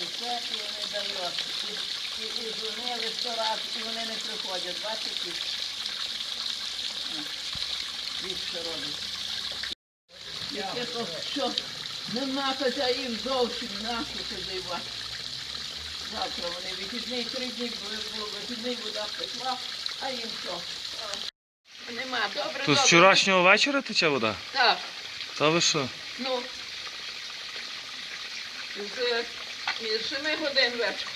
Писати вони дають. І, і, і дзвонили сто раз, і вони не приходять. Бачите? Від що робить. Яке то що нема хазяїв зовсім нашу хазяїва. Завтра вони вихідний, три дні були, вихідний, вода пішла, а їм що? Нема, добре, Тут добре. з вчорашнього вечора тече вода? Так, Та ви що? ну. З, Мішимо їх один вечір.